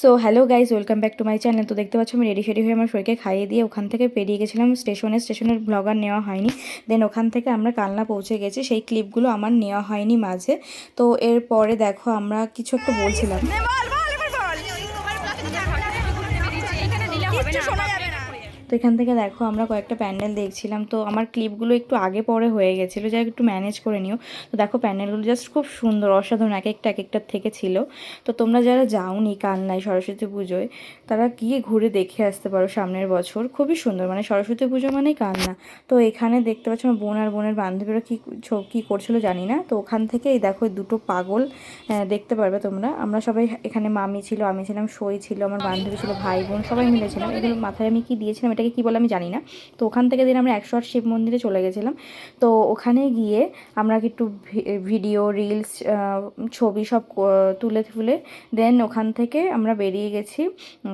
So hello guys welcome back to my channel তো দেখতে পাচ্ছ আমি রেডি ফেডি হয়ে আমার শরীরকে খাইয়ে দিয়ে ওখান থেকে পেরিয়ে গেছিলাম। স্টেশনে স্টেশনের ব্লগার নেওয়া হয়নি। দেন ওখান থেকে আমরা কালনা পৌঁছে গেছি। সেই ক্লিপগুলো আমার নেওয়া হয়নি মাঝে। তো এরপরে দেখো আমরা কিছু একটা বলছিলাম। তো এখান থেকে দেখো, আমরা কয়েকটা প্যান্ডেল দেখছিলাম। তো আমার ক্লিপগুলো একটু আগে পরে হয়ে গেছিল, যাই একটু ম্যানেজ করে নিও। তো দেখো, প্যান্ডেলগুলো জাস্ট খুব সুন্দর, অসাধারণ এক একটা এক একটার থেকে ছিল। তো তোমরা যারা যাওনি কালনায় সরস্বতী পুজোয়, তারা গিয়ে ঘুরে দেখে আসতে পারো সামনের বছর। খুবই সুন্দর মানে সরস্বতী পুজো মানেই কান্না। তো এখানে দেখতে পাচ্ছ আমার বোন আর বোনের বান্ধবীরা কী কী করছিল জানি না। তো ওখান থেকে এই দেখো দুটো পাগল দেখতে পারবে তোমরা। আমরা সবাই এখানে মামি ছিল, আমি ছিলাম, সই ছিল, আমার বান্ধবী ছিল, ভাই বোন, সবাই মিলেছিলাম এগুলো মাথায় আমি কি দিয়েছিলাম এটাকে কী বলে আমি জানি না। তো ওখান থেকে দিন আমরা একশো আট শিব মন্দিরে চলে গেছিলাম। তো ওখানে গিয়ে আমরা একটু ভিডিও রিলস ছবি সব তুলে তুলে দেন ওখান থেকে আমরা বেরিয়ে গেছি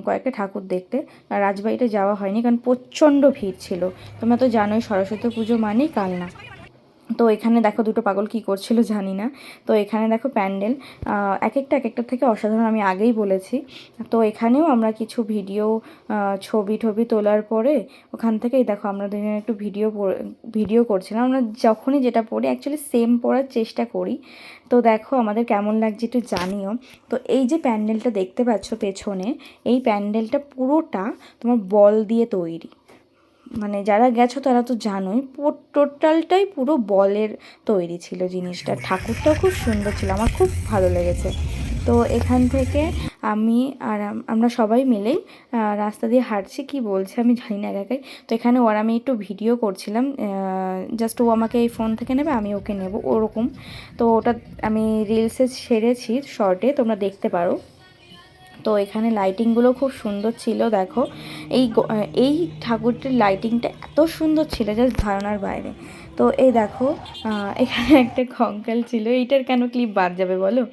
কয়েকটা ঠাকুর দেখতে। রাজবাড়িতে যাওয়া হয়নি কারণ প্রচণ্ড ভিড় ছিল। তোমরা তো জানোই সরস্বতী পুজো মানেই কালনা তো এখানে দেখো দুটো পাগল কি করছিল জানি না। তো এখানে দেখো প্যান্ডেল এক একটা এক একটা থেকে অসাধারণ আমি আগেই বলেছি। তো এখানেও আমরা কিছু ভিডিও ছবি টবি তোলার পরে ওখান থেকেই দেখো আমরা দুজনে একটু ভিডিও ভিডিও করছিলাম। আমরা যখনই যেটা পড়ি অ্যাকচুয়ালি সেম পড়ার চেষ্টা করি। তো দেখো আমাদের কেমন লাগছে একটু জানিও। তো এই যে প্যান্ডেলটা দেখতে পাচ্ছ পেছনে, এই প্যান্ডেলটা পুরোটা তোমার বল দিয়ে তৈরি। মানে যারা গেছো তারা তো জানোই টোটালটাই পুরো বলের তৈরি ছিল জিনিসটা। ঠাকুরটাও খুব সুন্দর ছিল, আমার খুব ভালো লেগেছে। তো এখান থেকে আমি আর আমরা সবাই মিলেই রাস্তা দিয়ে হাঁটছি, কি বলছে আমি জানি না একাই। তো এখানে ওর আমি একটু ভিডিও করছিলাম জাস্ট ও আমাকে এই ফোন থেকে নেবে, আমি ওকে নেব, ওরকম। তো ওটা আমি রিলসে ছেড়েছি শর্টে তোমরা দেখতে পারো। তো এখানে লাইটিংগুলো খুব সুন্দর ছিল, দেখো। এই এই ঠাকুরটির লাইটিংটা এত সুন্দর ছিল জাস্ট ধারণার বাইরে। তো এই দেখো এখানে একটা কঙ্কাল ছিল, এইটার কেন ক্লিপ বাদ যাবে বলো?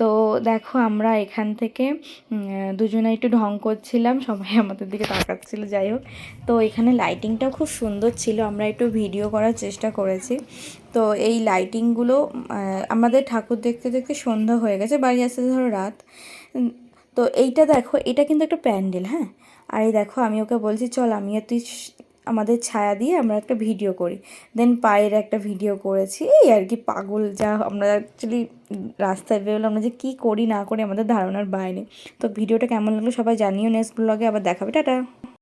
তো দেখো, আমরা এখান থেকে দুজনে একটু ঢং করছিলাম, সবাই আমাদের দিকে তাকাচ্ছিল, যাই হোক। তো এখানে লাইটিংটাও খুব সুন্দর ছিল, আমরা একটু ভিডিও করার চেষ্টা করেছি। তো এই লাইটিংগুলো আমাদের ঠাকুর দেখতে দেখতে সন্ধ্যা হয়ে গেছে, বাড়ি আসতে ধরো রাত তো এইটা দেখো, এটা কিন্তু একটা প্যান্ডেল হ্যাঁ? আর এই দেখো, আমি ওকে বলছি, চল আমি আর তুই আমাদের ছায়া দিয়ে আমরা একটা ভিডিও করি। দেন পায়ের একটা ভিডিও করেছি, এই আর কি, পাগল যা, আমরা অ্যাকচুয়ালি রাস্তায় বেরোলো আমরা যে কী করি না করি, আমাদের ধারণার বাইরে। তো ভিডিওটা কেমন লাগল সবাই জানিও নেক্সট ব্লগে আবার দেখাবে, টাটা!